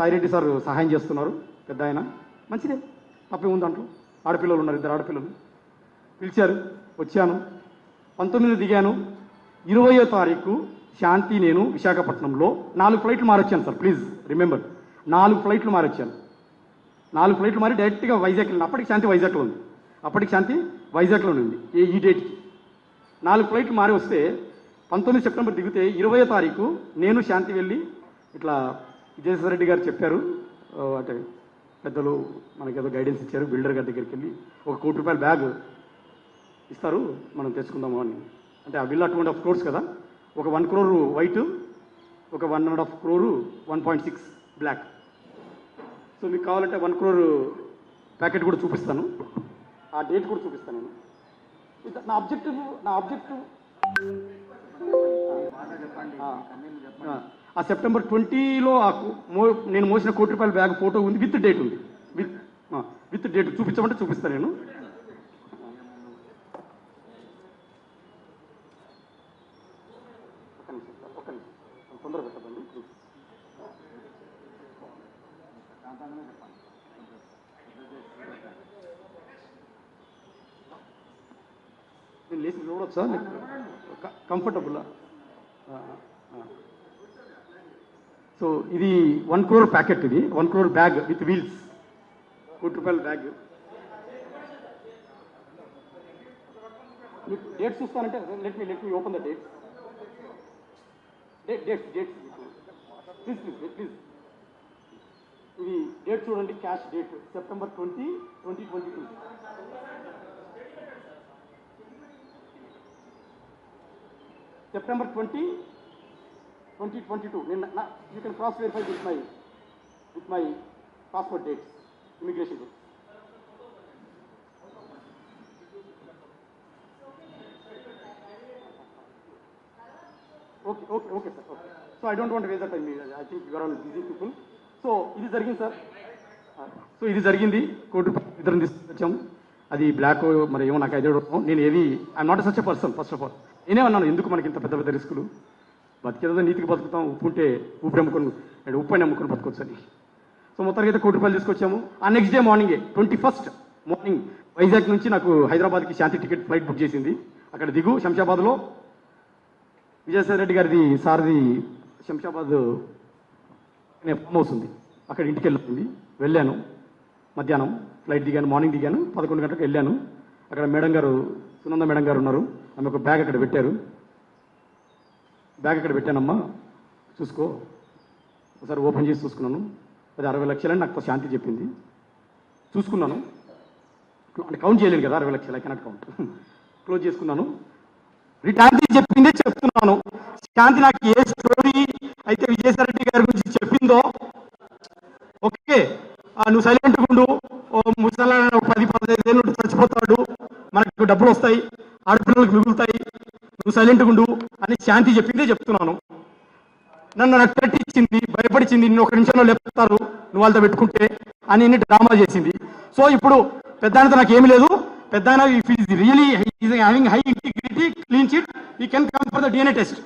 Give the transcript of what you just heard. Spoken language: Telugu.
సాయిరెడ్డి సార్ సహాయం చేస్తున్నారు. పెద్ద ఆయన. మంచిదే. తప్పే ఉంది ఆడపిల్లలు ఉన్నారు ఇద్దరు ఆడపిల్లలు. పిలిచారు. వచ్చాను. పంతొమ్మిది దిగాను. ఇరవయో తారీఖు శాంతి నేను విశాఖపట్నంలో. నాలుగు ఫ్లైట్లు మారొచ్చాను సార్ ప్లీజ్ రిమెంబర్. నాలుగు ఫ్లైట్లు మారొచ్చాను. నాలుగు ఫ్లైట్లు మారి డైరెక్ట్గా వైజాగ్ వెళ్ళిన అప్పటికి శాంతి వైజాగ్లో ఉంది. అప్పటికి శాంతి వైజాగ్లో ఉంది ఏ ఈ డేట్కి. నాలుగు ఫ్లైట్లు మారి వస్తే పంతొమ్మిది సెప్టెంబర్ దిగితే ఇరవయో తారీఖు నేను శాంతి వెళ్ళి ఇట్లా విజయసాయి రెడ్డి గారు చెప్పారు. అంటే పెద్దలు మనకి ఏదో గైడెన్స్ ఇచ్చారు బిల్డర్ గారి దగ్గరికి వెళ్ళి ఒక కోటి రూపాయల బ్యాగ్ ఇస్తారు మనం తెచ్చుకుందాము అని. అంటే ఆ బిల్ అటువంటి ఆఫ్ క్రోర్స్ కదా? ఒక వన్ క్రోరు వైట్ ఒక one and half crore one point six black so మీకు కావాలంటే వన్ క్రోర్ ప్యాకెట్ కూడా చూపిస్తాను. ఆ డేట్ కూడా చూపిస్తాను నేను. నా ఆబ్జెక్టివ్ నా ఆబ్జెక్టివ్ ఆ సెప్టెంబర్ ట్వంటీలో ఆ మో నేను మోసిన కోటి రూపాయల బ్యాగ్ ఫోటో ఉంది విత్ డేట్ ఉంది. విత్ విత్ డేట్ చూపించమంటే చూపిస్తాను నేను. నేను లేచి సార్, ఒక్క సో ఇది వన్ క్రోర్ ప్యాకెట్ ఇది. One crore bag with wheels. కోటి రూపాయల బ్యాగ్. మీకు date చూస్తానంటే let me let me open the date date dates dates please please please ఇది డేట్ చూడండి cash date September twenty twenty twenty two September twenty twenty twenty two నేను you can cross verify with my with my passport dates immigration dates okay okay okay sir okay so I don't want waste time I think you're all busy people so ఇది జరిగింది సార్ సో uh, ఇది జరిగింది. కోర్టు ఇద్దరు తీసుకొచ్చాము. అది బ్లాక్ మరి ఏమో నాకు ఐడియా నేను ఏది I'm not such a person first of all నేనేమన్నాను ఎందుకు మనకి ఇంత పెద్ద పెద్ద రిస్కులు బతికేదో నీతికి బతుకుతాం. ఉప్పు ఉంటే ఉప్పు నమ్ముకొని అండ్ ఉప్పు అని నమ్ముకొని బతకొచ్చు అని సో మొత్తానికి అయితే కోటి రూపాయలు తీసుకొచ్చాము. ఆ నెక్స్ట్ డే మార్నింగే ట్వంటీ ఫస్ట్ మార్నింగ్ వైజాగ్ నుంచి నాకు హైదరాబాద్కి శాంతి టికెట్ ఫ్లైట్ బుక్ చేసింది. అక్కడ దిగు శంషాబాద్లో. విజయసాయి రెడ్డి గారిది సార్ది శంషాబాద్ అనే ఫామ్ హౌస్ ఉంది. అక్కడ ఇంటికి వెళ్ళింది వెళ్ళాను. మధ్యాహ్నం ఫ్లైట్ దిగాను మార్నింగ్ దిగాను. పదకొండు గంటలకు వెళ్ళాను. అక్కడ మేడం గారు సునంద మేడం గారు ఉన్నారు. ఆమె ఒక బ్యాగ్ అక్కడ పెట్టారు. బ్యాగ్ ఇక్కడ పెట్టానమ్మా. చూసుకో. ఒకసారి ఓపెన్ చేసి చూసుకున్నాను. అది అరవై లక్షలని నాకు శాంతి చెప్పింది. చూసుకున్నాను. అంటే కౌంట్ చేయలేను కదా అరవై లక్షలు ఐ కెనాట్ కౌంట్ క్లోజ్ చేసుకున్నాను. శాంతి చెప్పిందే చెప్తున్నాను. శాంతి నాకు ఏ స్టోరీ అయితే విజయసాయిరెడ్డి గారి గురించి చెప్పిందో ఓకే. ఆ, నువ్వు సైలెంట్ ఉండు. ఓ ముసలా పది పదిహేను ఏళ్ళు చచ్చిపోతాడు. మనకు డబ్బులు వస్తాయి. ఆడపిల్లలకు మిగులుతాయి. నువ్వు సైలెంట్ ఉండు. అని శాంతి చెప్పిందే చెప్తున్నాను. నన్ను నాకు భయపడిచింది నిన్ను ఒక నిమిషంలో లేపుతారు నువ్వు వాళ్ళతో పెట్టుకుంటే అని ఎన్ని డ్రామా చేసింది. సో ఇప్పుడు పెద్ద నాకు ఏమీ లేదు. పెద్ద ఆయన if is really having high integrity clean chit he can come for the DNA test